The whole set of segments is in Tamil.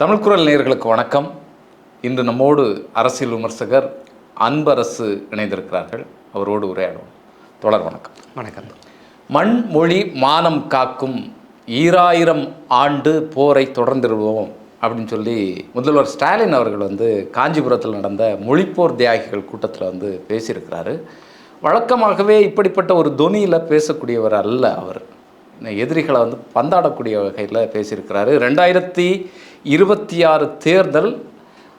தமிழ் குரல் நேயர்களுக்கு வணக்கம். இன்று நம்மோடு அரசியல் விமர்சகர் அன்பரசு இணைந்திருக்கிறார்கள். அவரோடு உரையாடுவோம். தொடர் வணக்கம். வணக்கம். மண் மொழி மானம் காக்கும் ஈராயிரம் ஆண்டு போரை தொடர்ந்திருவோம் அப்படின்னு சொல்லி முதல்வர் ஸ்டாலின் அவர்கள் வந்து காஞ்சிபுரத்தில் நடந்த மொழிப்போர் தியாகிகள் கூட்டத்தில் வந்து பேசியிருக்கிறாரு. வழக்கமாகவே இப்படிப்பட்ட ஒரு தொனியில் பேசக்கூடியவர் அல்ல அவர். எதிரிகளை வந்து பந்தாடக்கூடிய வகையில் பேசியிருக்கிறாரு. ரெண்டாயிரத்தி இருபத்தி ஆறு தேர்தல்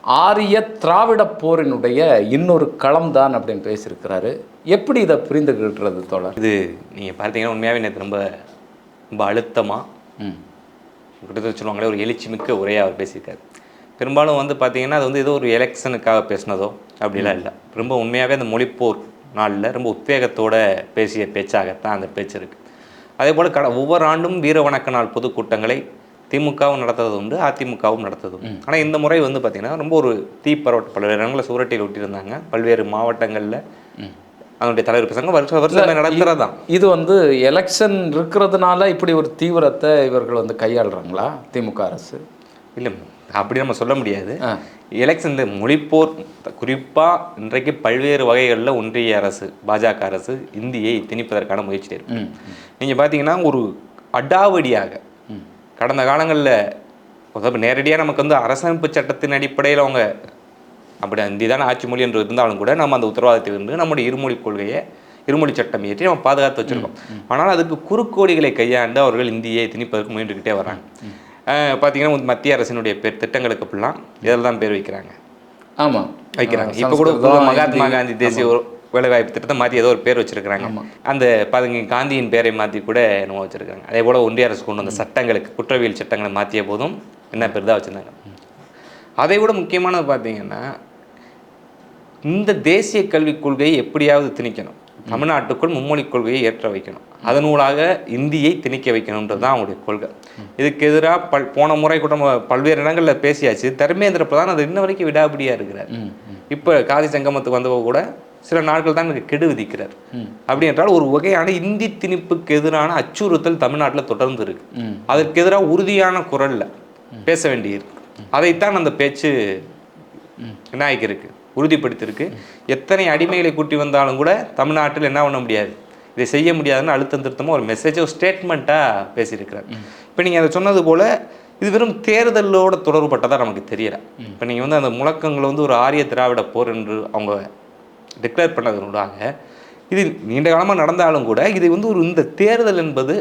ஆரிய திராவிட போரினுடைய இன்னொரு களம்தான் அப்படின்னு பேசியிருக்கிறாரு. எப்படி இதை புரிந்துகிட்டுறது தோழர்? இது நீங்கள் பார்த்தீங்கன்னா உண்மையாகவே நேற்று ரொம்ப ரொம்ப அழுத்தமாக ம். கிட்டத்தட்ட சொல்லுவாங்களே ஒரு எழுச்சி மிக்க உரையாக அவர் பேசியிருக்காரு. பெரும்பாலும் வந்து பார்த்தீங்கன்னா அது வந்து ஏதோ ஒரு எலெக்ஷனுக்காக பேசினதோ அப்படிலாம் இல்லை. ரொம்ப உண்மையாகவே அந்த மொழிப்போர் நாளில் ரொம்ப உத்வேகத்தோட பேசிய பேச்சாகத்தான் அந்த பேச்சு இருக்குது அதே போல் கட ஒவ்வொரு ஆண்டும் வீர வணக்க நாள் பொதுக்கூட்டங்களை திமுகவும் நடத்துறது உண்டு அதிமுகவும் நடத்துறது உண்டு. ஆனால் இந்த முறை வந்து பார்த்திங்கன்னா ரொம்ப ஒரு தீப்பரவட்டு பல்வேறு இடங்களில் சுவரட்டியில் ஒட்டியிருந்தாங்க. பல்வேறு மாவட்டங்களில் அதனுடைய தலைவர் பிரசங்கம் வருஷம் வருஷம் நடத்துகிறதான் இது வந்து எலெக்ஷன் இருக்கிறதுனால இப்படி ஒரு தீவிரத்தை இவர்கள் வந்து கையாளுறாங்களா திமுக அரசு? இல்லை அப்படி நம்ம சொல்ல முடியாது. எலெக்ஷன் இந்த மொழிப்போர் குறிப்பாக இன்றைக்கு பல்வேறு வகைகளில் ஒன்றிய அரசு பாஜக அரசு இந்தியை திணிப்பதற்கான முயற்சி இருக்கு. நீங்கள் பார்த்தீங்கன்னா ஒரு அடாவடியாக கடந்த காலங்களில் அதாவது நேரடியாக நமக்கு வந்து அரசமைப்பு சட்டத்தின் அடிப்படையில் அவங்க அப்படி இந்தி தான் ஆட்சி மொழி என்று இருந்தாலும் கூட நம்ம அந்த உத்தரவாதத்தில் இருந்து நம்முடைய இருமொழி கொள்கையை இருமொழி சட்டம் இயற்றி நம்ம பாதுகாத்து வச்சிருக்கோம். ஆனால் அதுக்கு குறுக்கோடிகளை கையாண்டு அவர்கள் இந்தியை திணிப்பதற்கு முயன்றுக்கிட்டே வர்றாங்க அஹ் பார்த்தீங்கன்னா மத்திய அரசினுடைய பேர் திட்டங்களுக்கு அப்படிலாம் இதில் தான் பேர் வைக்கிறாங்க. ஆமாம் வைக்கிறாங்க. இப்போ கூட மகாத்மா காந்தி தேசிய வேலைவாய்ப்பு திட்டத்தை மாற்றி ஏதோ ஒரு பேர் வச்சிருக்காங்க அந்த பாருங்க காந்தியின் பேரை மாற்றி கூட என்னமோ வச்சிருக்காங்க. அதே போல் ஒன்றிய அரசு கொண்டு வந்த சட்டங்களுக்கு குற்றவியல் சட்டங்களை மாற்றிய போதும் என்ன பேர் தான் வச்சுருந்தாங்க அதை விட முக்கியமானது பார்த்தீங்கன்னா இந்த தேசிய கல்விக் கொள்கையை எப்படியாவது திணிக்கணும். தமிழ்நாட்டுக்குள் மும்மொழி கொள்கையை ஏற்ற வைக்கணும். அதனூடாக இந்தியை திணிக்க வைக்கணுன்றது தான் அவங்களுடைய கொள்கை. இதுக்கு எதிராக பல் போன முறை கூட பல்வேறு இடங்களில் பேசியாச்சு. தர்மேந்திர பிரதான் அது இன்ன வரைக்கும் விடாபிடியாக இருக்கிறார். இப்போ காதி சங்கமத்துக்கு வந்தவ கூட சில நாட்கள் தான் எனக்கு கெடு விதிக்கிறார். அப்படி என்றால் ஒரு வகையான இந்தி திணிப்புக்கு எதிரான அச்சுறுத்தல் தமிழ்நாட்டில் தொடர்ந்து இருக்கு. அதற்கு எதிராக உறுதியான குரல்ல பேச வேண்டியிருக்கு. அதைத்தான் அந்த பேச்சு என்ன ஆகியிருக்கு உறுதிப்படுத்தியிருக்கு. எத்தனை அடிமைகளை கூட்டி வந்தாலும் கூட தமிழ்நாட்டில் என்ன பண்ண முடியாது? இதை செய்ய முடியாதுன்னு அழுத்தம் திருத்தமாக ஒரு மெசேஜ் ஒரு ஸ்டேட்மெண்ட்டாக பேசியிருக்கிறார். இப்போ நீங்கள் அதை சொன்னது போல் இது வெறும் தேர்தலோட தொடர்புபட்டதாக நமக்கு தெரியல. இப்போ நீங்கள் வந்து அந்த முழக்கங்களை வந்து ஒரு ஆரிய திராவிட போர் என்று அவங்க டிக்ளேர் பண்ணதனூடாக இது நீண்ட காலமாக நடந்தாலும் கூட இது வந்து ஒரு இந்த தேர்தல் என்பது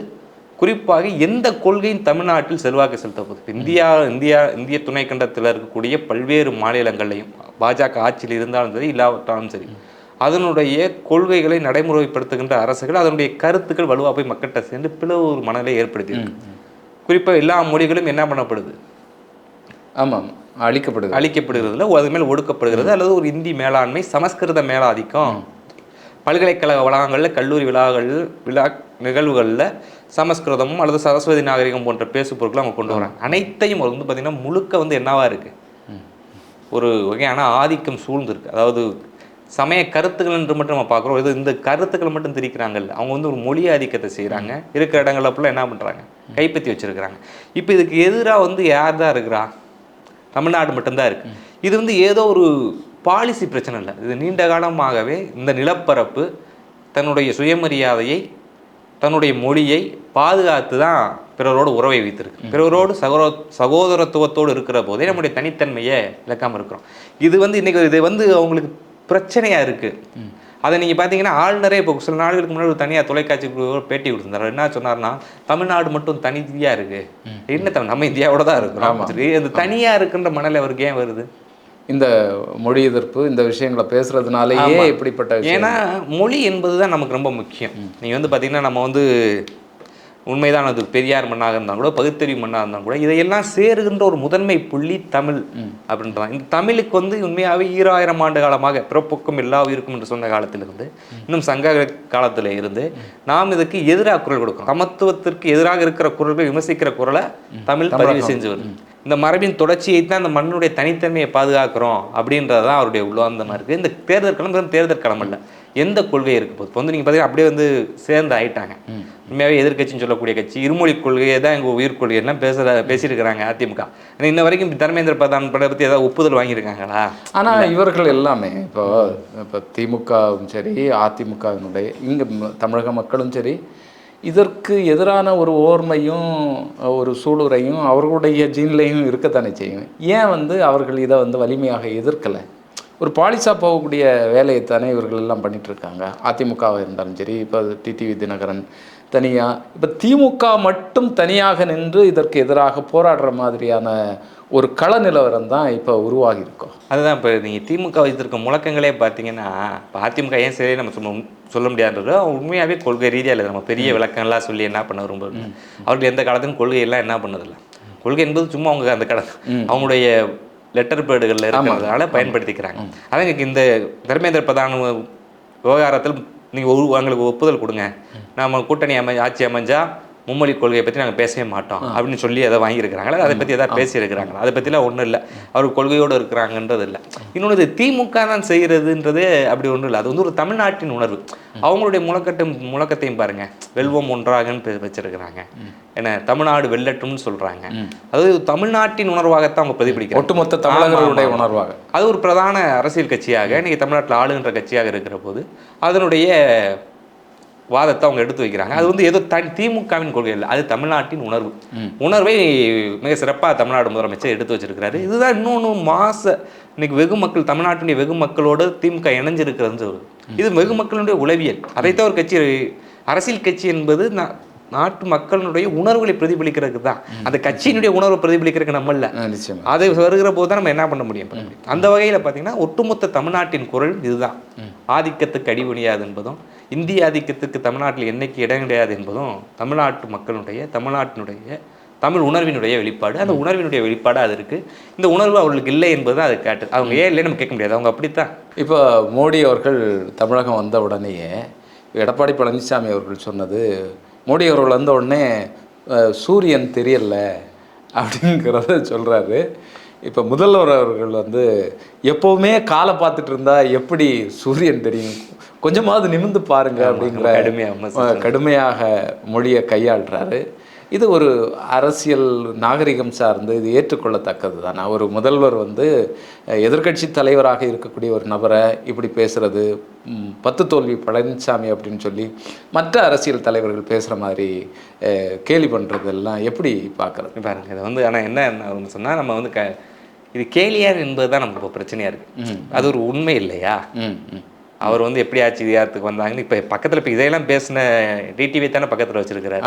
குறிப்பாக எந்த கொள்கையும் தமிழ்நாட்டில் செல்வாக்கு செலுத்த போகுது இந்தியா இந்தியா இந்திய துணைக்கண்டத்தில் இருக்கக்கூடிய பல்வேறு மாநிலங்கள்லையும் பாஜக ஆட்சியில் இருந்தாலும் சரி இல்லாவிட்டாலும் சரி அதனுடைய கொள்கைகளை நடைமுறைப்படுத்துகின்ற அரசுகள் அதனுடைய கருத்துக்கள் வலுவாக போய் மக்கள்கிட்ட சேர்ந்து பிளவு ஒரு மனநிலை ஏற்படுத்தியிருக்கு. குறிப்பாக எல்லா மொழிகளும் என்ன பண்ணப்படுது? ஆமாம் அழிக்கப்படுது அழிக்கப்படுகிறதுல அது மேல் ஒடுக்கப்படுகிறது அல்லது ஒரு இந்தி மேலாண்மை சமஸ்கிருத மேலாதிக்கம். பல்கலைக்கழக வளாகங்களில் கல்லூரி விழாக்கள் விழா நிகழ்வுகளில் சமஸ்கிருதமும் அல்லது சரஸ்வதி நாகரிகம் போன்ற பேசு பொருட்களை அவங்க கொண்டு வராங்க. அனைத்தையும் வந்து பார்த்திங்கன்னா முழுக்க வந்து என்னவா இருக்கு? ஒரு வகையான ஆதிக்கம் சூழ்ந்திருக்கு. அதாவது சமய கருத்துக்கள் என்று மட்டும் நம்ம பார்க்குறோம். இது இந்த கருத்துக்களை மட்டும் திரிக்கிறாங்கல்ல. அவங்க வந்து ஒரு மொழி ஆதிக்கத்தை செய்கிறாங்க. இருக்கிற இடங்கள்ல ஃபுல்லாக என்ன பண்ணுறாங்க கைப்பற்றி வச்சிருக்கிறாங்க. இப்போ இதுக்கு எதிராக வந்து யார் தான் இருக்கிறா? தமிழ்நாடு மட்டும்தான் இருக்கு. இது வந்து ஏதோ ஒரு பாலிசி பிரச்சனை இல்லை. இது நீண்ட காலமாகவே இந்த நிலப்பரப்பு தன்னுடைய சுயமரியாதையை தன்னுடைய மொழியை பாதுகாத்து தான் பிறரோடு உறவை வைத்திருக்கு. பிறரோடு சகோதர சகோதரத்துவத்தோடு இருக்கிற போதே நம்முடைய தனித்தன்மையை இழக்காமல் இருக்கிறோம். இது வந்து இன்னைக்கு இது வந்து அவங்களுக்கு பிரச்சனையாக இருக்குது அதை நீங்கள் பார்த்தீங்கன்னா ஆளுநரே இப்போ சில நாடுகளுக்கு முன்னாடி ஒரு தனியாக தொலைக்காட்சிக்கு ஒரு பேட்டி கொடுத்திருந்தாரு. என்ன சொன்னார்னா தமிழ்நாடு மட்டும் தனியாக இருக்கு. என்ன தமிழ் நம்ம இந்தியாவோட தான் இருக்கிறோம் சரி அந்த தனியாக இருக்குன்ற மனநிலை அவருக்கு ஏன் வருது? இந்த மொழி எதிர்ப்பு இந்த விஷயங்களை பேசுறதுனாலேயே இப்படிப்பட்ட ஏன்னா மொழி என்பது தான் நமக்கு ரொம்ப முக்கியம். நீங்கள் வந்து பார்த்தீங்கன்னா நம்ம வந்து உண்மைதான் அது பெரியார் மண்ணாக இருந்தாலும் கூட பகுத்தறிவு மண்ணாக இருந்தாலும் கூட இதையெல்லாம் சேருகின்ற ஒரு முதன்மை புள்ளி தமிழ் அப்படின்றாங்க இந்த தமிழுக்கு வந்து உண்மையாகவே ஈராயிரம் ஆண்டு காலமாக பிறப்புக்கும் எல்லா உயிருக்கும் என்று சொன்ன காலத்திலிருந்து இன்னும் சங்க காலத்தில் இருந்து நாம் இதுக்கு எதிராக குரல் கொடுக்கிறோம். சமத்துவத்திற்கு எதிராக இருக்கிற குரல்கள் விமர்சிக்கிற குரலை தமிழ் பதிவு செஞ்சு வருது. இந்த மரபின் தொடர்ச்சியை தான் இந்த மண்ணுடைய தனித்தன்மையை பாதுகாக்கிறோம் அப்படின்றது தான் அவருடைய உள்ளாந்தமாக இருக்குது இந்த தேர்தல் களம் தேர்தல் களம் அல்ல. எந்த கொள்கை இருக்கு போகுது? இப்போ வந்து நீங்கள் பார்த்தீங்கன்னா அப்படியே வந்து சேர்ந்து ஆயிட்டாங்க. உண்மையாகவே எதிர்க்கட்சின்னு சொல்லக்கூடிய கட்சி. இருமொழி கொள்கையை தான் எங்கள் உயிர் கொள்கை எல்லாம் பேசுகிற பேசியிருக்கிறாங்க அதிமுக. ஆனா இன்ன வரைக்கும் தர்மேந்திர பிரதான் படத்தை பற்றி ஏதாவது ஒப்புதல் வாங்கியிருக்காங்களா? ஆனா இவர்கள் எல்லாமே இப்போ இப்போ திமுகவும் சரி அதிமுகவினுடைய இங்க தமிழக மக்களும் சரி இதற்கு எதிரான ஒரு ஓர்மையும் ஒரு சூளுரையும் அவர்களுடைய ஜீன்லையும் இருக்கத்தானே செய்யும். ஏன் வந்து அவர்கள் இதை வந்து வலிமையாக எதிர்க்கலை? ஒரு பாலிசா போகக்கூடிய வேலையை தானே இவர்கள் எல்லாம் பண்ணிட்டு இருக்காங்க அதிமுகவாக இருந்தாலும் சரி இப்போ டிடிவி தினகரன் தனியாக இப்போ திமுக மட்டும் தனியாக நின்று இதற்கு எதிராக போராடுற மாதிரியான ஒரு கள நிலவரம் தான் இப்போ உருவாகி இருக்கோம் அதுதான் இப்போ நீங்கள் திமுக வைத்திருக்க முழக்கங்களே பார்த்தீங்கன்னா இப்போ அதிமுக ஏன் சரி நம்ம சொல்ல சொல்ல முடியாதது உண்மையாகவே கொள்கை ரீதியாக இல்லை. நம்ம பெரிய விளக்கம்லாம் சொல்லி என்ன பண்ண விரும்புறது? அவர்கள் எந்த காலத்துக்கும் கொள்கையெல்லாம் என்ன பண்ணதில்ல. கொள்கை என்பது சும்மா அவங்க அந்த கட அவங்களுடைய லெட்டர் பேடுகளில் இருக்கிறதுனால பயன்படுத்திக்கிறாங்க. அதான் இங்க இந்த தர்மேந்திர பிரதான் விவகாரத்தில் நீங்கள் எங்களுக்கு ஒப்புதல் கொடுங்க. நம்ம கூட்டணி அமை ஆட்சி அமைஞ்சா மும்மொழி கொள்கையை பற்றி நாங்கள் பேசவே மாட்டோம். அப்படின்னு சொல்லி அதை வாங்கியிருக்கிறாங்களா? அதை பற்றி எதாவது பேசியிருக்கிறாங்களா? அதை பற்றிலாம் ஒன்றும் இல்லை. அவர் கொள்கையோடு இருக்கிறாங்கன்றது இல்லை இன்னொன்று திமுக தான் செய்கிறதுன்றது அப்படி ஒன்றும் இல்லை. அது வந்து ஒரு தமிழ்நாட்டின் உணர்வு. அவங்களுடைய முழக்கத்தை முழக்கத்தையும் பாருங்க. வெல்வம் ஒன்றாகன்னு வச்சிருக்கிறாங்க. என்ன தமிழ்நாடு வெல்லட்டும்னு சொல்றாங்க. அது தமிழ்நாட்டின் உணர்வாகத்தான் அவங்க பிரதிபலிக்கிறாங்க. ஒட்டுமொத்த தமிழர்களுடைய. உணர்வாக. அது ஒரு பிரதான அரசியல் கட்சியாக இன்னைக்கு தமிழ்நாட்டில் ஆளுகின்ற கட்சியாக இருக்கிற போது அதனுடைய வாதத்தை அவங்க எடுத்து வைக்கிறாங்க. அது வந்து ஏதோ தனி திமுகவின் கொள்கை இல்லை அது தமிழ்நாட்டின் உணர்வு. உணர்வை மிக சிறப்பாக தமிழ்நாடு முதலமைச்சர் எடுத்து வச்சிருக்கிறாரு. இதுதான் இன்னொன்று மாச இன்னைக்கு வெகு மக்கள் தமிழ்நாட்டினுடைய வெகு மக்களோடு திமுக இணைஞ்சிருக்கிறது இது வெகு மக்களுடைய உளவியல். அதைத்தான் ஒரு கட்சி அரசியல் கட்சி என்பது நான் நாட்டு மக்களுடைய உணர்வுகளை பிரதிபலிக்கிறதுக்கு தான். அந்த கட்சியினுடைய உணர்வை பிரதிபலிக்கிறதுக்கு நம்ம இல்லை. அது வருகிற போது தான் நம்ம என்ன பண்ண முடியும். அந்த வகையில் பார்த்தீங்கன்னா ஒட்டுமொத்த தமிழ்நாட்டின் குரல் இதுதான். ஆதிக்கத்துக்கு அடிபணியாது என்பதும் இந்திய ஆதிக்கத்துக்கு தமிழ்நாட்டில் என்னைக்கு இடம் கிடையாது என்பதும் தமிழ்நாட்டு மக்களுடைய தமிழ்நாட்டினுடைய தமிழ் உணர்வினுடைய வெளிப்பாடு. அந்த உணர்வினுடைய வெளிப்பாடு அது இருக்கு. இந்த உணர்வு அவர்களுக்கு இல்லை என்பது தான் அது காட்டு. அவங்க ஏன் இல்லைன்னு நம்ம கேட்க முடியாது. அவங்க அப்படித்தான். இப்போ மோடி அவர்கள் தமிழகம் வந்த உடனேயே எடப்பாடி பழனிசாமி அவர்கள் சொன்னது மோடி அவர்கள் வந்த உடனே சூரியன் தெரியல அப்படிங்கிறத சொல்கிறாரு இப்போ முதல்வர் அவர்கள் வந்து எப்போவுமே காலை பார்த்துட்டு இருந்தா எப்படி சூரியன் தெரியும்? கொஞ்சமாவது நிமிந்து பாருங்க அப்படிங்கிற கடுமையா விமர்சனம் அஹ், கடுமையாக மொழியை கையாளுறாரு. இது ஒரு அரசியல் நாகரிகம் சார்ந்து இது ஏற்றுக்கொள்ளத்தக்கது தானே ஒரு முதல்வர் வந்து எதிர்க்கட்சி தலைவராக இருக்கக்கூடிய ஒரு நபரை இப்படி பேசுறது ம், பத்து தோல்வி பழனிசாமி அப்படின்னு சொல்லி மற்ற அரசியல் தலைவர்கள் பேசுகிற மாதிரி கேலி பண்ணுறதெல்லாம் எப்படி பார்க்குறது? பாருங்க இது வந்து ஆனால் என்ன என்ன சொன்னால் நம்ம வந்து க இது கேலியார் என்பது தான் நமக்கு இப்போ பிரச்சனையாக இருக்குது அது ஒரு உண்மை இல்லையா? அவர் வந்து எப்படி ஆட்சி அதிகாரத்துக்கு வந்தாங்கன்னு இப்போ பக்கத்தில் இப்போ இதையெல்லாம் பேசின டிடிவி தானே பக்கத்தில் வச்சிருக்கிறாரு.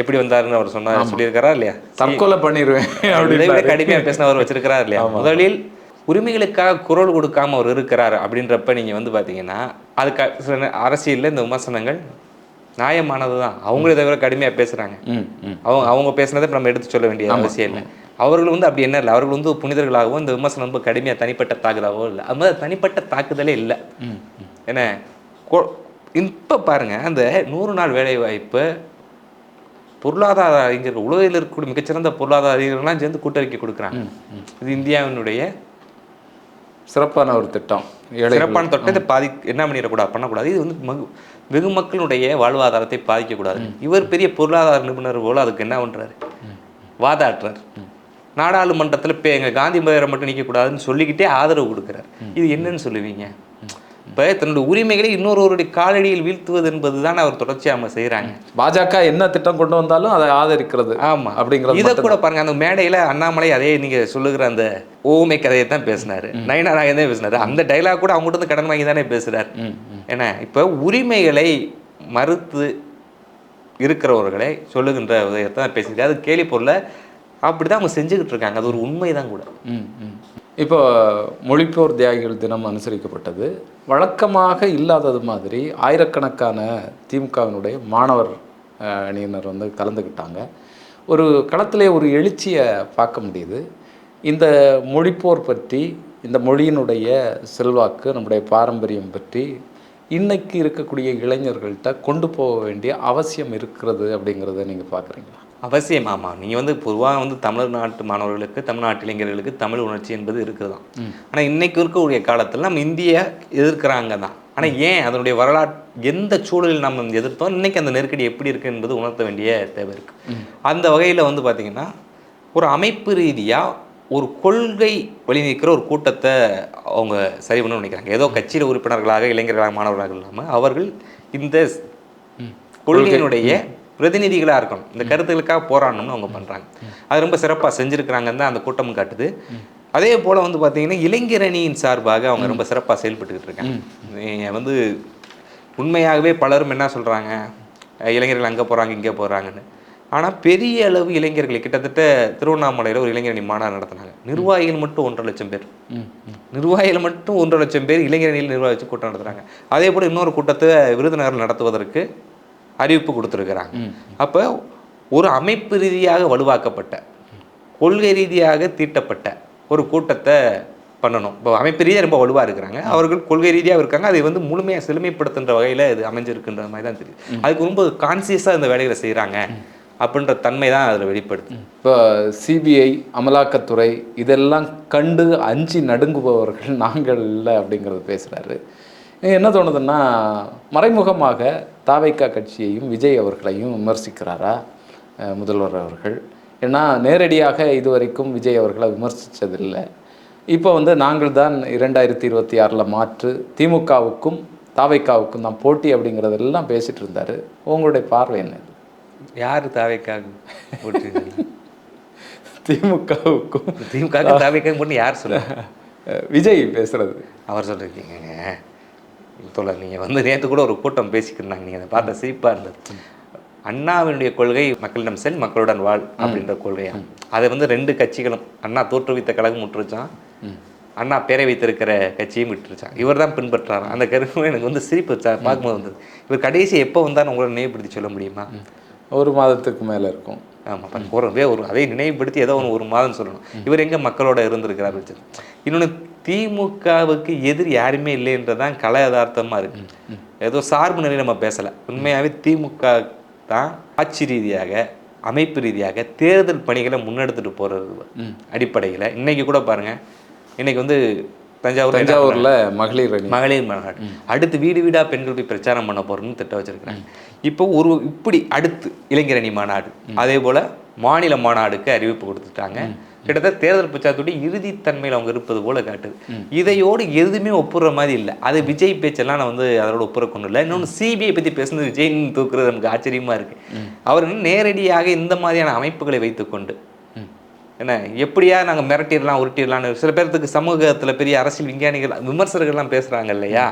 எப்படி வந்தாருன்னு அவர் சொன்னார் சொல்லியிருக்காரா இல்லையா? தற்கொலை பண்ணிடுவேன் அப்படின்னு கடுமையாக பேசின அவர் வச்சிருக்கிறார் இல்லையா? முதலில் உரிமைகளுக்காக குரல் கொடுக்காம அவர் இருக்கிறார் அப்படின்றப்ப நீங்கள் வந்து பார்த்தீங்கன்னா அதுக்கு சில அரசியல்ல இந்த விமர்சனங்கள் நியாயமானது தான் அவங்களே தவிர கடுமையாக பேசுகிறாங்க அவங்க அவங்க பேசுனதை நம்ம எடுத்து சொல்ல வேண்டிய அவசியம் இல்லை. அவர்கள் வந்து அப்படி என்ன இல்லை. அவர்கள் வந்து புனிதர்களாகவும் இந்த விமர்சனம் ரொம்ப கடுமையாக தனிப்பட்ட தாக்குதலாகவோ இல்லை. அது மாதிரி தனிப்பட்ட தாக்குதலே இல்லை. என்ன இப்ப பாருங்க அந்த நூறு நாள் வேலை வாய்ப்பு பொருளாதார அறிஞர்கள் உலகில் இருக்கக்கூடிய மிகச்சிறந்த பொருளாதார அறிஞர்கள்லாம் சேர்ந்து கூட்டறிக்கை கொடுக்குறாங்க. இது இந்தியாவினுடைய சிறப்பான ஒரு திட்டம். சிறப்பான தொட்டத்தை பாதி என்ன பண்ணிடக்கூடாது? பண்ணக்கூடாது. இது வந்து மகு வெகு மக்களுடைய வாழ்வாதாரத்தை பாதிக்கக்கூடாது. இவர் பெரிய பொருளாதார நிபுணர் போல அதுக்கு என்ன பண்றாரு? வாதாடுறார். நாடாளுமன்றத்தில் இப்போ எங்கள் காந்தி மதிரை மட்டும் நிற்கக்கூடாதுன்னு சொல்லிக்கிட்டே ஆதரவு கொடுக்குறார். இது என்னன்னு சொல்லுவீங்க? இப்போ தன்னுடைய உரிமைகளை இன்னொருவருடைய காலடியில் வீழ்த்துவது என்பது தான் அவர் தொடர்ச்சியாக அவங்க செய்கிறாங்க பாஜக என்ன திட்டம் கொண்டு வந்தாலும் அதை ஆதரிக்கிறது ஆமா. அப்படிங்கிறது இதை கூட பாருங்க அந்த மேடையில அண்ணாமலை அதே நீங்க சொல்லுகிற அந்த ஓமை கதையை தான் பேசினாரு. நயனா நாயகன் தான் பேசினாரு. அந்த டைலாக் கூட அவங்க இருந்து கடன் வாங்கி தானே ம் ஏன்னா இப்போ உரிமைகளை மறுத்து இருக்கிறவர்களை சொல்லுகின்ற விதத்தை தான் பேசியிருக்காரு அது கேலி பொருளை அப்படி தான் அவங்க செஞ்சுக்கிட்டு இருக்காங்க அது ஒரு உண்மை தான் கூட. ம், ம். இப்போ மொழிப்போர் தியாகிகள் தினம் அனுசரிக்கப்பட்டது. வழக்கமாக இல்லாதது மாதிரி ஆயிரக்கணக்கான திமுகவினுடைய மாணவர் அணியினர் வந்து கலந்துக்கிட்டாங்க ஒரு களத்திலே ஒரு எழுச்சியை பார்க்க முடியுது. இந்த மொழிப்போர் பற்றி இந்த மொழியினுடைய செல்வாக்கு நம்முடைய பாரம்பரியம் பற்றி இன்னைக்கு இருக்கக்கூடிய இளைஞர்கள்ட்ட கொண்டு போக வேண்டிய அவசியம் இருக்கிறது அப்படிங்கிறத நீங்கள் பார்க்குறீங்களா? அவசியம் ஆமா நீங்க வந்து பொதுவாக வந்து தமிழ்நாட்டு மாணவர்களுக்கு தமிழ்நாட்டு இளைஞர்களுக்கு தமிழ் உணர்ச்சி என்பது இருக்குதான் ஆனா இன்னைக்கு இருக்கக்கூடிய காலத்துல நம்ம இந்திய எதிர்க்கிறாங்க தான் ஆனா ஏன் அதனுடைய வரலாற்று எந்த சூழலில் நம்ம எதிர்த்தோம் இன்னைக்கு அந்த நெருக்கடி எப்படி இருக்கு என்பது உணர்த்த வேண்டிய தேவை இருக்கு. அந்த வகையில வந்து பாத்தீங்கன்னா ஒரு அமைப்பு ரீதியா ஒரு கொள்கை வழி நிற்கிற ஒரு கூட்டத்தை அவங்க சரி பண்ணணும்னு நினைக்கிறாங்க. ஏதோ கட்சியில் உறுப்பினர்களாக இளைஞர்களாக மாணவர்களாக இல்லாமல் அவர்கள் இந்த கொள்கையினுடைய பிரதிநிதிகளாக இருக்கணும். இந்த கருத்துக்களுக்காக போராடணும்னு அவங்க பண்ணுறாங்க அது ரொம்ப சிறப்பாக செஞ்சுருக்கிறாங்கன்னு தான் அந்த கூட்டம் காட்டுது. அதே போல் வந்து பார்த்தீங்கன்னா இளைஞரணியின் சார்பாக அவங்க ரொம்ப சிறப்பாக செயல்பட்டுக்கிட்டு இருக்காங்க. நீங்க வந்து உண்மையாகவே பலரும் என்ன சொல்கிறாங்க இளைஞர்கள் அங்கே போகிறாங்க இங்கே போகிறாங்கன்னு ஆனால் பெரிய அளவு இளைஞர்கள் கிட்டத்தட்ட திருவண்ணாமலையில் ஒரு இளைஞரணி மாநாடு நடத்தினாங்க. நிர்வாகிகள் மட்டும் ஒன்றரை லட்சம் பேர். நிர்வாகிகள் மட்டும் ஒன்றரை லட்சம் பேர் இளைஞரணியில் நிர்வாகிச்சு கூட்டம் நடத்துகிறாங்க அதே போல் இன்னொரு கூட்டத்தை விருதுநகரில் நடத்துவதற்கு அறிவிப்பு கொடுத்துருக்குறாங்க. அப்போ ஒரு அமைப்பு ரீதியாக வலுவாக்கப்பட்ட கொள்கை ரீதியாக தீட்டப்பட்ட ஒரு கூட்டத்தை பண்ணணும். இப்போ அமைப்பு ரீதியாக ரொம்ப வலுவாக இருக்கிறாங்க. அவர்கள் கொள்கை ரீதியாக இருக்காங்க. அதை வந்து முழுமையாக செழுமைப்படுத்துன்ற வகையில் இது அமைஞ்சிருக்குன்ற மாதிரி தான் தெரியுது. அதுக்கு ரொம்ப கான்சியஸாக இந்த வேலைகளை செய்கிறாங்க அப்படின்ற தன்மை தான் அதில் வெளிப்படுது. இப்போ சிபிஐ அமலாக்கத்துறை இதெல்லாம் கண்டு அஞ்சி நடுங்குபவர்கள் நாங்கள் இல்லை அப்படிங்கிறது பேசுகிறாரு என்ன தோணுதுன்னா மறைமுகமாக தாவைக்கா கட்சியையும் விஜய் அவர்களையும் விமர்சிக்கிறாரா? முதல்வர் அவர்கள். ஏன்னா நேரடியாக இதுவரைக்கும் விஜய் அவர்களை விமர்சித்ததில்லை இப்போ வந்து நாங்கள் தான் இரண்டாயிரத்தி இருபத்தி ஆறில் மாற்று திமுகவுக்கும் தாவைக்காவுக்கும் தான் போட்டி அப்படிங்கிறதெல்லாம் பேசிட்டு இருந்தார். உங்களுடைய பார்வை என்ன? யார் தாவைக்காக போட்டு? திமுகவுக்கும். திமுக தாவைக்காக போட்டு யார் அஹ் விஜய் பேசுறது. அவர் சொல்லிருக்கீங்க. தோழர் நீங்கள் வந்து நேற்று கூட ஒரு கூட்டம் பேசிக்கிருந்தாங்க. நீங்கள் அதை பார்த்த சிரிப்பாக இருந்தது. அண்ணாவினுடைய கொள்கை மக்களிடம் செல் மக்களுடன் வாழ் அப்படின்ற கொள்கையா? அதை வந்து ரெண்டு கட்சிகளும் அண்ணா தோற்றுவித்த கழகம் விட்டுருச்சான் அண்ணா பேரை வைத்திருக்கிற கட்சியும் விட்டுருச்சான். இவர் தான் பின்பற்றாராம். அந்த கருத்து எனக்கு வந்து சிரிப்பு பார்க்கும்போது வந்தது. இவர் கடைசி எப்போ வந்தாலும் உங்களை நினைவுபடுத்தி சொல்ல முடியுமா? ஒரு மாதத்துக்கு மேலே இருக்கும். ஆமாம் போகிறதே ஒரு அதை நினைவுபடுத்தி ஏதோ ஒன்று ஒரு மாதம் சொல்லணும். இவர் எங்கே மக்களோட இருந்திருக்கிறார் இன்னொன்று திமுகவுக்கு எதிர் யாருமே இல்லைன்றதான் கலை யதார்த்தமாக இருக்கு. ஏதோ சார்பு நிலை நம்ம பேசலை. உண்மையாகவே திமுக தான் ஆட்சி ரீதியாக அமைப்பு ரீதியாக தேர்தல் பணிகளை முன்னெடுத்துட்டு போகிறது அடிப்படையில். இன்னைக்கு கூட பாருங்க. இன்னைக்கு வந்து தஞ்சாவூர் தஞ்சாவூர்ல மகளிர் மகளிர் மாநாடு அடுத்து வீடு வீடா பெண்கள் போய் பிரச்சாரம் பண்ண போறோம்னு திட்டம் வச்சிருக்காங்க இப்போ ஒரு இப்படி அடுத்து இளைஞரணி மாநாடு. அதே போல மாநில மாநாடுக்கு அறிவிப்பு கொடுத்துட்டாங்க. கிட்டத்தட்ட தேர்தல் பிரச்சாரத்துடைய இறுதித்தன்மையில் அவங்க இருப்பது போல காட்டுது. இதையோடு எதுவுமே ஒப்புற மாதிரி இல்லை. அது விஜய் பேச்செல்லாம் நான் வந்து அதோட ஒப்புற கொண்டு இல்லை இன்னொன்று சிபிஐ பத்தி பேசுனது விஜய் தூக்குறது நமக்கு ஆச்சரியமா இருக்கு. அவர் நேரடியாக இந்த மாதிரியான அமைப்புகளை வைத்துக்கொண்டு என்ன எப்படியா நாங்கள் மிரட்டிடலாம் உருட்டிடலாம்னு சில பேர்த்துக்கு சமூகத்தில் பெரிய அரசியல் விஞ்ஞானிகள் விமர்சகர்கள்லாம் பேசுகிறாங்க இல்லையா?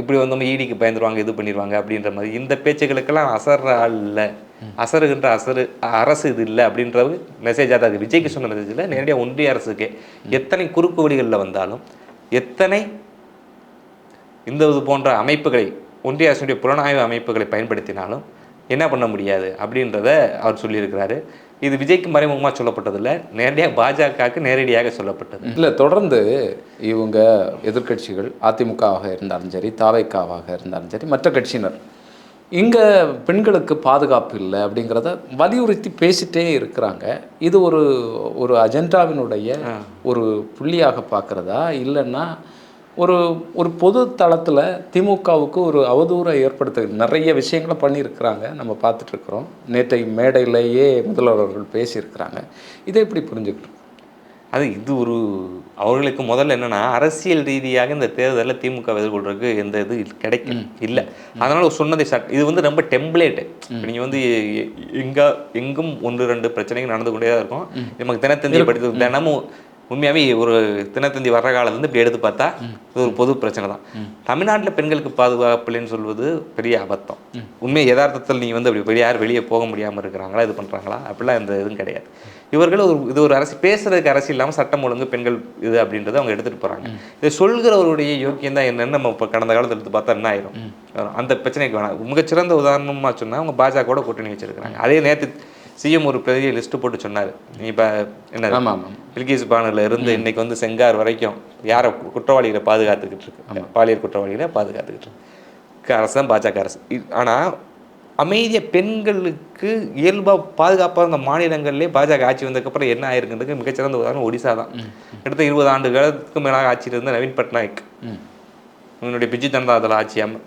இப்படி வந்தோம் ஈடிக்கு பயந்துருவாங்க இது பண்ணிடுவாங்க அப்படின்ற மாதிரி. இந்த பேச்சுகளுக்கெல்லாம் அசர்ற ஆள் இல்லை. அசருகின்ற அசரு அரசு இது இல்லை அப்படின்றது மெசேஜாக தான் விஜய்க்கு சொன்ன மெசேஜ் நேரடியாக ஒன்றிய அரசுக்கு. எத்தனை குறுக்கு வழிகளில் வந்தாலும் எத்தனை இந்த இது போன்ற அமைப்புகளை ஒன்றிய அரசுடைய புலனாய்வு அமைப்புகளை பயன்படுத்தினாலும் என்ன பண்ண முடியாது அப்படின்றத அவர் சொல்லியிருக்கிறாரு. இது விஜய்க்கு மறைமுகமாக சொல்லப்பட்டதில்லை. நேரடியாக பாஜகவுக்கு நேரடியாக சொல்லப்பட்டது. இல்ல தொடர்ந்து இவங்க எதிர்க்கட்சிகள் அதிமுகவாக இருந்தாலும் சரி தாவைக்காவாக இருந்தாலும் சரி மற்ற கட்சியினர் இங்க பெண்களுக்கு பாதுகாப்பு இல்லை அப்படிங்கிறத வலியுறுத்தி பேசிட்டே இருக்கிறாங்க. இது ஒரு ஒரு அஜெண்டாவினுடைய ஒரு புள்ளியாக பார்க்குறதா? இல்லைன்னா ஒரு ஒரு பொது தளத்தில் திமுகவுக்கு ஒரு அவதூறை ஏற்படுத்த நிறைய விஷயங்களை பண்ணியிருக்கிறாங்க. நம்ம பார்த்துட்டு இருக்கிறோம். நேற்றைய மேடையிலேயே முதல்வர் அவர்கள் பேசியிருக்கிறாங்க. இதை எப்படி புரிஞ்சுக்கிட்டோம் அது இது ஒரு அவர்களுக்கு முதல்ல என்னன்னா அரசியல் ரீதியாக இந்த தேர்தலில் திமுக எதிர்கொள்றதுக்கு எந்த இது கிடைக்கும் இல்லை. அதனால ஒரு சொன்னதை சட் இது வந்து ரொம்ப டெம்ப்ளேட்டு நீங்கள் வந்து எங்க எங்கும் ஒன்று ரெண்டு பிரச்சனைகள் நடந்து கொண்டே தான் இருக்கும். நமக்கு தினத்தந்தி படித்து தினமும் உண்மையாகவே ஒரு தினத்தந்தி வர்ற காலத்துலேருந்து இப்படி எடுத்து பார்த்தா இது ஒரு பொது பிரச்சனை தான். தமிழ்நாட்டில் பெண்களுக்கு பாதுகாப்புலன்னு சொல்வது பெரிய அபத்தம். உண்மை யதார்த்தத்தில் நீ வந்து அப்படி யார் வெளியே போக முடியாமல் இருக்கிறாங்களா இது பண்ணுறாங்களா அப்படிலாம் எந்த இதுவும் கிடையாது. இவர்கள் ஒரு இது ஒரு அரசு பேசுறதுக்கு அரசு இல்லாமல் சட்டம் ஒழுங்கு பெண்கள் இது அப்படின்றத அவங்க எடுத்துகிட்டு போகிறாங்க இதை சொல்கிறவருடைய யோக்கியம் தான் என்னன்னு நம்ம இப்போ கடந்த காலத்தில் எடுத்து பார்த்தா என்ன ஆயிரும்? அந்த பிரச்சனைக்கு வேணாம். மிகச்சிறந்த உதாரணமாக சொன்னால் அவங்க பாஜகவோட கூட்டணி வச்சிருக்கிறாங்க. அதே நேற்று சிஎம் ஒரு பெரிய லிஸ்ட் போட்டு சொன்னார். நீ இப்போ என்ன பில்கிஸ் பானில் இருந்து இன்னைக்கு வந்து செங்கார் வரைக்கும் யாரை குற்றவாளிகளை பாதுகாத்துக்கிட்டு இருக்கு? பாலியல் குற்றவாளிகளை பாதுகாத்துக்கிட்டு இருக்கு. அரசு தான் பாஜக அரசு. ஆனால் அமைதியாக பெண்களுக்கு இயல்பாக பாதுகாப்பாக இருந்த மாநிலங்கள்லேயே பாஜக ஆட்சி வந்ததுக்கப்புறம் என்ன ஆயிருக்குன்றதுக்கு மிகச்சிறந்த உதாரணம் ஒடிசா தான் கிட்டத்தட்ட இருபது ஆண்டு காலத்துக்கு மேலாக ஆட்சியில் இருந்த நவீன் பட்நாயக். உன்னுடைய பிஜு ஜனதா தள ஆட்சி அம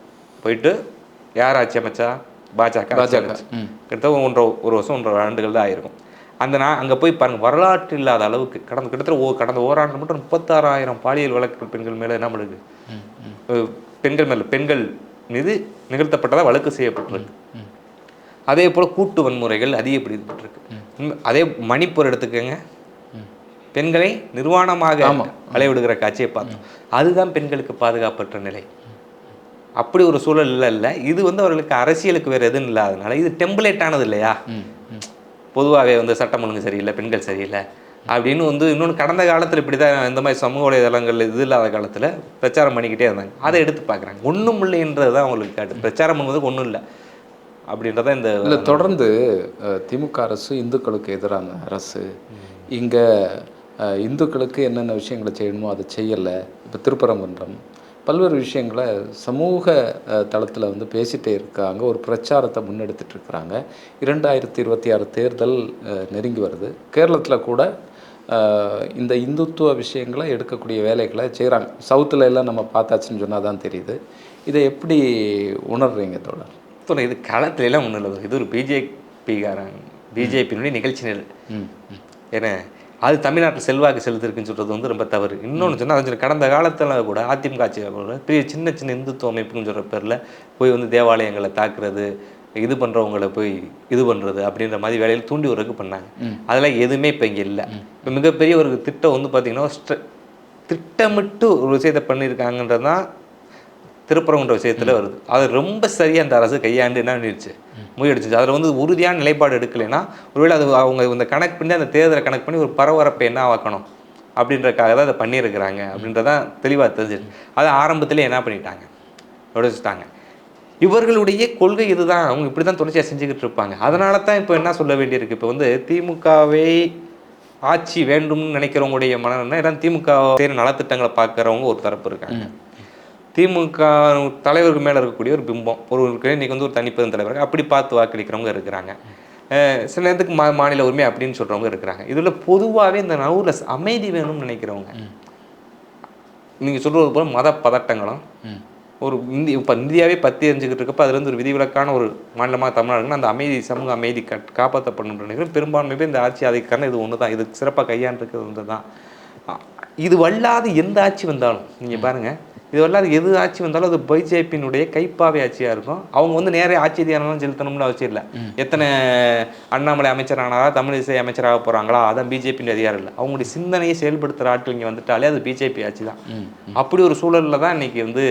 போயிட்டு யார் ஆட்சி அமைச்சா? பாஜக. கிட்டத்தட்ட ஒன்றரை ஒரு வருஷம் ஒன்றரை ஆண்டுகள் தான் ஆயிருக்கும். அந்த நான் அங்கே போய் பாருங்க வரலாற்று இல்லாத அளவுக்கு கடந்த கிட்டத்தட்ட ஓ கடந்த ஓராண்டு மட்டும் முப்பத்தாறாயிரம் பாலியல் வழக்குகள் பெண்கள் மேலே என்ன பண்ணுது? பெண்கள் மேலே பெண்கள் மீது நிகழ்த்தப்பட்டதா வழக்கு செய்யப்பட்டிருக்கு. அதே போல் கூட்டு வன்முறைகள் அதிகப்படுத்தப்பட்டிருக்கு அதே மணிப்பூர் எடுத்துக்கோங்க. பெண்களை நிர்வாணமாக அலைவிடுகிற காட்சியை பார்த்தோம். அதுதான் பெண்களுக்கு பாதுகாப்பற்ற நிலை. அப்படி ஒரு சூழல் இல்லை இல்லை. இது வந்து அவர்களுக்கு அரசியலுக்கு வேறு எதுவும் இல்லாதனால இது டெம்ப்ளேட் ஆனது இல்லையா? பொதுவாகவே வந்து சட்டம் ஒழுங்கு சரியில்லை பெண்கள் சரியில்லை. அப்படின்னு வந்து இன்னொன்று கடந்த காலத்தில் இப்படி தான் இந்த மாதிரி சமூக வலைதளங்கள் இது இல்லாத காலத்தில் பிரச்சாரம் பண்ணிக்கிட்டே இருந்தாங்க. அதை எடுத்து பார்க்குறாங்க. ஒன்றும் இல்லைன்றது தான் அவங்களுக்கு காட்டு. பிரச்சாரம் பண்ணுவதுக்கு ஒன்றும் இல்லை. அப்படின்றத இந்த இல்லை தொடர்ந்து திமுக அரசு இந்துக்களுக்கு எதிரான அரசு. இங்கே இந்துக்களுக்கு என்னென்ன விஷயங்களை செய்யணுமோ அதை செய்யலை. இப்போ திருப்பரங்குன்றம். பல்வேறு விஷயங்களை சமூக தளத்தில் வந்து பேசிகிட்டே இருக்காங்க. ஒரு பிரச்சாரத்தை முன்னெடுத்துட்டு இருக்கிறாங்க. இரண்டாயிரத்தி இருபத்தி ஆறு தேர்தல் நெருங்கி வருது. கேரளத்தில் கூட இந்த இந்துத்துவ விஷயங்களை எடுக்கக்கூடிய வேலைகளை செய்கிறாங்க சவுத்தில் எல்லாம் நம்ம பார்த்தாச்சுன்னு சொன்னால் தான் தெரியுது. இதை எப்படி உணர்றீங்க தோழர்? இப்போ இது களத்துல எல்லாம் ஒன்றும் இல்லை இது ஒரு பிஜேபிக்காரன் பிஜேபியினுடைய நிகழ்ச்சி நிலை. ம் ஏன்னா அது தமிழ்நாட்டில் செல்வாக்கு செலுத்திருக்குன்னு சொல்கிறது வந்து ரொம்ப தவறு. இன்னொன்று சொன்னால் அது கடந்த காலத்தில் கூட அதிமுக ஆட்சியில் கூட பெரிய சின்ன சின்ன இந்துத்துவ அமைப்புன்னு சொல்கிற பேரில் போய் வந்து தேவாலயங்களை தாக்குறது இது பண்ணுறவங்கள போய் இது பண்ணுறது அப்படின்ற மாதிரி வேலையில் தூண்டி விடுறதுக்கு பண்ணாங்க. அதெல்லாம் எதுவுமே இப்போ இங்கே இல்லை. இப்போ மிகப்பெரிய ஒரு திட்டம் வந்து பார்த்திங்கன்னா திட்டமிட்டு ஒரு விஷயத்தை பண்ணியிருக்காங்கன்றது தான் திருப்பரங்குன்ற விஷயத்தில் வருது. அது ரொம்ப சரியாக அந்த அரசு கையாண்டு என்ன பண்ணிடுச்சு? முயற்சிச்சு அதில் வந்து உறுதியான நிலைப்பாடு எடுக்கலைன்னா ஒருவேளை அது அவங்க இந்த கணக்கு பண்ணி அந்த தேர்தலை கணக்கு பண்ணி ஒரு பரபரப்பை என்ன ஆக்கணும்? அப்படின்றக்காக தான் அதை பண்ணியிருக்கிறாங்க அப்படின்றதான் தெளிவாக தெரிஞ்சிருக்கு. அதை ஆரம்பத்திலே என்ன பண்ணிட்டாங்க? உடைச்சிட்டாங்க. இவர்களுடைய கொள்கை இதுதான். அவங்க இப்படி தான் தொடர்ச்சியாக செஞ்சுக்கிட்டு இருப்பாங்க. அதனால தான் இப்போ என்ன சொல்ல வேண்டியிருக்கு? இப்போ வந்து திமுகவை ஆட்சி வேண்டும்னு நினைக்கிறவங்களுடைய மனநிலை எல்லாம் திமுக செய்கிற நலத்திட்டங்களை பார்க்குறவங்க ஒரு தரப்பு இருக்காங்க. திமுக தலைவருக்கு மேலே இருக்கக்கூடிய ஒரு பிம்பம். ஒரு இன்னைக்கு வந்து ஒரு தனிப்பெரும் தலைவர் அப்படி பார்த்து வாக்களிக்கிறவங்க இருக்கிறாங்க. சில நேரத்துக்கு மா மாநில உரிமை அப்படின்னு சொல்கிறவங்க இருக்கிறாங்க. இதில் பொதுவாகவே இந்த நவுரில் அமைதி வேணும்னு நினைக்கிறவங்க. நீங்கள் சொல்கிறது போல மத பதட்டங்களும் ஒரு இந்தி இப்போ இந்தியாவே பத்தி எரிஞ்சுக்கிட்டு இருக்கப்ப அதுலேருந்து ஒரு விதிவிலக்கான ஒரு மாநிலமாக தமிழ்நாடு இருக்குன்னா அந்த அமைதி சமூக அமைதி கட் காப்பாற்றப்படணும் நினைக்கிறேன் பெரும்பான்மை பேர் இந்த ஆட்சி அதுக்கான இது ஒன்று தான் இது சிறப்பாக கையாண்டிருக்கிறது ஒன்று தான் இது வல்லாது எந்த ஆட்சி வந்தாலும் நீங்கள் பாருங்கள் இது வல்லாது எது ஆட்சி வந்தாலும் அது பிஜேபியினுடைய கைப்பாவை ஆட்சியாக இருக்கும். அவங்க வந்து நேரே ஆட்சி அதிகாரம் செலுத்தணும்னு அவசியம் இல்லை. எத்தனை அண்ணாமலை அமைச்சரானாரா தமிழிசை அமைச்சராக போகிறாங்களா அதான் பிஜேபியின் அதிகாரம் இல்லை. அவங்களுடைய சிந்தனையை செயல்படுத்துகிற ஆட்கள் இங்கே வந்துட்டாலே அது பிஜேபி ஆட்சி தான் அப்படி ஒரு சூழலில் தான் இன்னைக்கு வந்து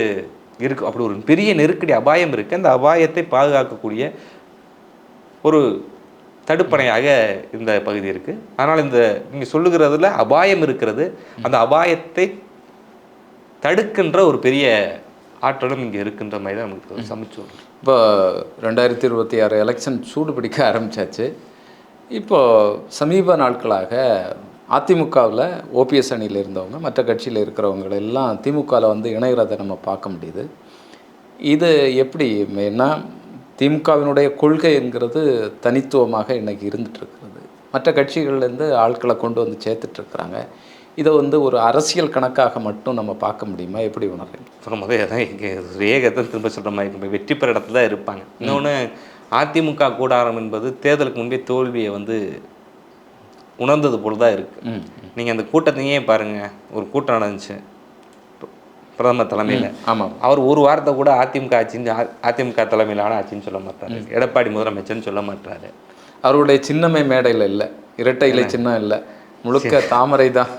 இருக்கு. அப்படி ஒரு பெரிய நெருக்கடி அபாயம் இருக்குது அந்த அபாயத்தை பாதுகாக்கக்கூடிய ஒரு தடுப்பணையாக இந்த பகுதி இருக்குது அதனால் இந்த நீங்கள் சொல்லுகிறதுல அபாயம் இருக்கிறது அந்த அபாயத்தை தடுக்கின்ற ஒரு பெரிய ஆற்றலும் இங்கே இருக்கின்ற மாதிரி தான் நமக்கு சமைச்சு இப்போ ரெண்டாயிரத்தி இருபத்தி ஆறு எலெக்ஷன் சூடு பிடிக்க ஆரம்பித்தாச்சு இப்போ சமீப நாட்களாக அதிமுகவில் ஓபிஎஸ் அணியில் இருந்தவங்க மற்ற கட்சியில் இருக்கிறவங்க எல்லாம் திமுகவில் வந்து இணைகிறத நம்ம பார்க்க முடியுது. இது எப்படி ஏன்னா திமுகவினுடைய கொள்கைங்கிறது தனித்துவமாக இன்னைக்கு இருந்துட்டு இருக்கிறது மற்ற கட்சிகள்லேருந்து ஆட்களை கொண்டு வந்து சேர்த்துட்டு இருக்கிறாங்க இதை வந்து ஒரு அரசியல் கணக்காக மட்டும் நம்ம பார்க்க முடியுமா? எப்படி உணர்றீங்க? சொல்லும் போது அதான் வேகத்தை திரும்ப சொல்கிற மாதிரி. வெற்றி பெற இடத்துல தான் இருப்பாங்க. இன்னொன்று அதிமுக கூடாரம் என்பது தேர்தலுக்கு முன்பே தோல்வியை வந்து உணர்ந்தது போல தான் இருக்குது நீங்கள் அந்த கூட்டத்தையே பாருங்க. ஒரு கூட்டம் நடந்துச்சு. பிரதமர் தலைமையில். ஆமாம் அவர் ஒரு வாரத்தை கூட அதிமுக ஆட்சின்னு அதிமுக தலைமையிலான ஆட்சின்னு சொல்ல மாட்டாரு. எடப்பாடி முதலமைச்சர்னு சொல்ல மாட்டாரு. அவருடைய சின்னமே மேடையில் இல்லை. இரட்டை இலை சின்னம் இல்லை. முழுக்க தாமரை தான்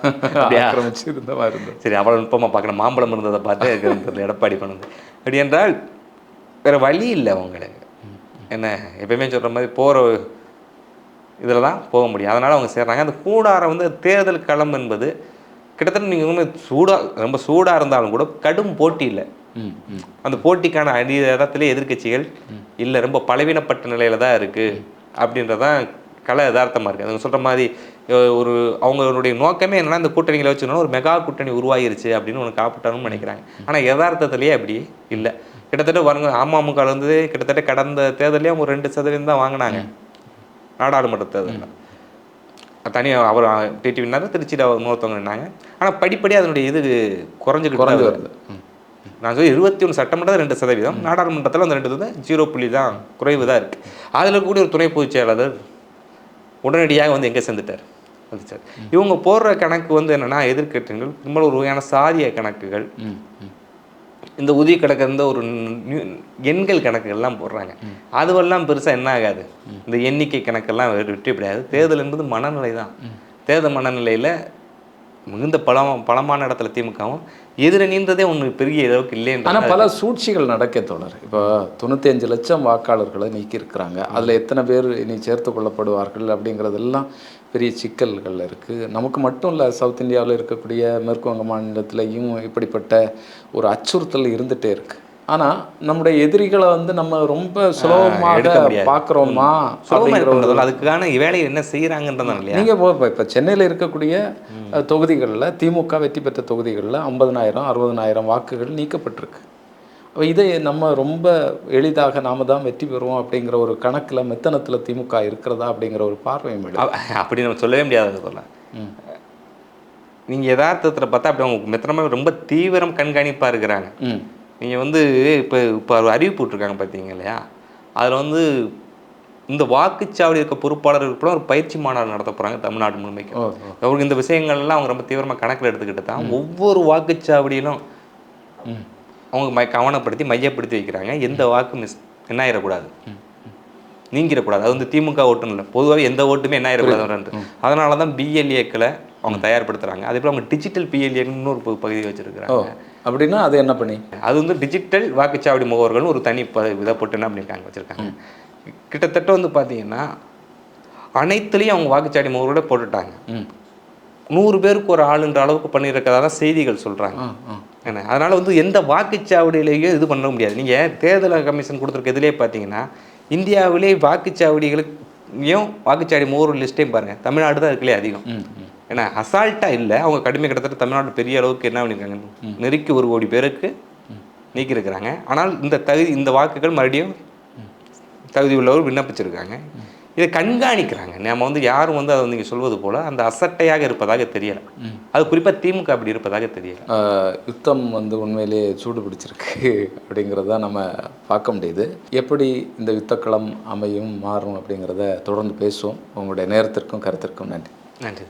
ஆக்கிரமிச்சு இருந்த மாதிரி இருந்தது சரி அவ்வளோ நுட்பமாக பார்க்கணும். மாம்பழம் இருந்ததை பார்த்து தெரியல, எடப்பாடி பண்ணது அப்படி என்றால் வேறு வழி இல்லை அவங்களுக்கு. என்ன? எப்பயுமே சொல்கிற மாதிரி போகிற இதில் தான் போக முடியும். அதனால் அவங்க சேர்றாங்க. அந்த கூடாரம் வந்து தேர்தல் களம் என்பது கிட்டத்தட்ட நீங்கள் வந்து சூடாக ரொம்ப சூடாக இருந்தாலும் கூட கடும் போட்டி இல்லை. அந்த போட்டிக்கான அடி இடத்துல எதிர்க்கட்சிகள் இல்லை ரொம்ப பலவீனப்பட்ட நிலையில தான் இருக்குது அப்படின்றதான் கல யதார்த்தமாக இருக்குது அவங்க சொல்கிற மாதிரி ஒரு அவங்களுடைய நோக்கமே என்னன்னா இந்த கூட்டணிகளை வச்சுக்கணும் ஒரு மெகா கூட்டணி உருவாகிருச்சு அப்படின்னு ஒன்று காப்பிட்டணும்னு நினைக்கிறாங்க. ஆனால் யதார்த்தத்திலேயே அப்படி இல்லை. கிட்டத்தட்ட வருங்க அமமுக வந்து கிட்டத்தட்ட கடந்த தேர்தலே அவங்க ரெண்டு சதவீதம் தான் வாங்கினாங்க. நாடாளுமன்ற தேர்தலில் தனியாக அவர் டிடிவினார் திருச்சியில் அவர் இன்னொருத்தவங்க நின்னாங்க. ஆனால் படிப்படியாக அதனுடைய இது குறைஞ்சிக்கிட்டு குறைஞ்சு வருது. நான் சொல்லி இருபத்தி ஒன்று சட்டமன்றத்தில் ரெண்டு சதவீதம். நாடாளுமன்றத்தில் அந்த ரெண்டு வந்து ஜீரோ புள்ளி தான் குறைவு தான் இருக்குது அதில் கூட ஒரு துணை பொதுச் செயலாளர் உடனடியாக வந்து எங்கே சேர்ந்துட்டார்? வந்துச்சார் இவங்க போடுற கணக்கு வந்து என்னன்னா எதிர்க்கட்சிகள் பெரும்பாலும் ஒரு வகையான சாதிய கணக்குகள். இந்த உதவி கணக்கு இருந்த ஒரு எண்கள் கணக்குகள்லாம் போடுறாங்க. அதுவெல்லாம் பெருசாக என்ன ஆகாது. இந்த எண்ணிக்கை கணக்கெல்லாம் வெ- வெற்றி கிடையாது தேர்தல் என்பது மனநிலை தான் தேர்தல் மனநிலையில் மிகுந்த பலம் பலமான இடத்துல திமுகவும் எதிரணின்றதே ஒன்று பெரிய அளவுக்கு இல்லைன்ற ஆனால் பல சூழ்ச்சிகள் நடக்க தொடர் இப்போ தொண்ணூத்தஞ்சு லட்சம் வாக்காளர்களை நீக்கியிருக்கிறாங்க. அதில் எத்தனை பேர் இனி சேர்த்து கொள்ளப்படுவார்கள் அப்படிங்கிறதெல்லாம் பெரிய சிக்கல்கள் இருக்குது நமக்கு மட்டும் இல்லை சவுத் இந்தியாவில் இருக்கக்கூடிய மேற்கு வங்க மாநிலத்திலையும் இப்படிப்பட்ட ஒரு அச்சுறுத்தல் இருந்துகிட்டே இருக்கு. ஆனால் நம்முடைய எதிரிகளை வந்து நம்ம ரொம்ப சுலபமாக. பார்க்குறோமா? அதுக்கான வேலையை என்ன செய்கிறாங்கன்றதான் இல்லையா? நீங்கள் இப்போ இப்போ சென்னையில் இருக்கக்கூடிய தொகுதிகளில் திமுக வெற்றி பெற்ற தொகுதிகளில் ஐம்பதனாயிரம் அறுபதனாயிரம் வாக்குகள் நீக்கப்பட்டிருக்கு. அப்போ இதை நம்ம ரொம்ப எளிதாக நாம தான் வெற்றி பெறுவோம் அப்படிங்கிற ஒரு கணக்கில் மெத்தனத்தில் திமுக இருக்கிறதா அப்படிங்கிற ஒரு பார்வையும் அப்படி நம்ம சொல்லவே முடியாது சொல்ல. நீங்கள் யதார்த்தத்தில் பார்த்தா அப்படி அவங்க மெத்தனமாக ரொம்ப தீவிரம் கண்காணிப்பாக இருக்கிறாங்க. ம். நீங்கள் வந்து இப்போ இப்போ ஒரு அறிவிப்பு விட்ருக்காங்க பார்த்தீங்க இல்லையா? அதில் வந்து இந்த வாக்குச்சாவடி இருக்க பொறுப்பாளர்கள் கூட ஒரு பயிற்சி மாநாடு நடத்த போகிறாங்க தமிழ்நாடு முழுமைக்கு ஓ அவருக்கு இந்த விஷயங்கள்லாம் அவங்க ரொம்ப தீவிரமாக கணக்கில் எடுத்துக்கிட்டு தான் ஒவ்வொரு வாக்குச்சாவடியிலும் அவங்க மை கவனப்படுத்தி மையப்படுத்தி வைக்கிறாங்க. எந்த வாக்கு மிஸ் என்ன ஆயிடக்கூடாது நீங்கிடக்கூடாது அது வந்து திமுக ஓட்டுன்னு இல்லை. பொதுவாகவே எந்த ஓட்டுமே என்ன ஆயிடக்கூடாது அதனால தான் பிஎல்ஏக்களை அவங்க தயார்படுத்துறாங்க. அதே போல் அவங்க டிஜிட்டல் பிஎல்ஏன்னு இன்னொரு பகு- பகுதி வச்சிருக்கிறாங்க. அப்படின்னா அது என்ன பண்ணி? அது வந்து டிஜிட்டல் வாக்குச்சாவடி முகவர்கள்னு ஒரு தனி இதை போட்டு என்ன பண்ணியிருக்காங்க வச்சுருக்காங்க. கிட்டத்தட்ட வந்து பார்த்தீங்கன்னா அனைத்துலேயும் அவங்க வாக்குச்சாவடி முகவரோட போட்டுட்டாங்க. நூறு பேருக்கு ஒரு ஆளுன்ற அளவுக்கு பண்ணியிருக்கதா தான் செய்திகள் சொல்கிறாங்க என்ன? அதனால் வந்து எந்த வாக்குச்சாவடியிலேயும் இது பண்ண முடியாது. நீங்கள் தேர்தல் கமிஷன் கொடுத்துருக்க இதுலேயே பார்த்தீங்கன்னா இந்தியாவிலே வாக்குச்சாவடிகளுக்கும் வாக்குச்சாவடி முகவர் லிஸ்ட்டையும் பாருங்கள் தமிழ்நாடு தான் இருக்குல்லே அதிகம். ஏன்னா அசால்ட்டாக இல்லை. அவங்க கடுமை கிட்டத்தட்ட தமிழ்நாடு பெரிய அளவுக்கு என்ன பண்ணியிருக்காங்க நெருக்கி ஒரு கோடி பேருக்கு நீக்கியிருக்கிறாங்க. ஆனால் இந்த தகுதி இந்த வாக்குகள் மறுபடியும் தகுதி உள்ளவர் விண்ணப்பிச்சிருக்காங்க. இதை கண்காணிக்கிறாங்க. நம்ம வந்து யாரும் வந்து அதை நீங்கள் சொல்வது போல் அந்த அசட்டையாக இருப்பதாக தெரியலை. அது குறிப்பாக திமுக அப்படி இருப்பதாக தெரியலை. யுத்தம் வந்து உண்மையிலேயே சூடு பிடிச்சிருக்கு அப்படிங்கிறத நம்ம பார்க்க முடியுது. எப்படி இந்த யுத்தக்களம் அமையும் மாறும் அப்படிங்கிறத தொடர்ந்து பேசுவோம். உங்களுடைய நேரத்திற்கும் கருத்திற்கும் நன்றி. நன்றி.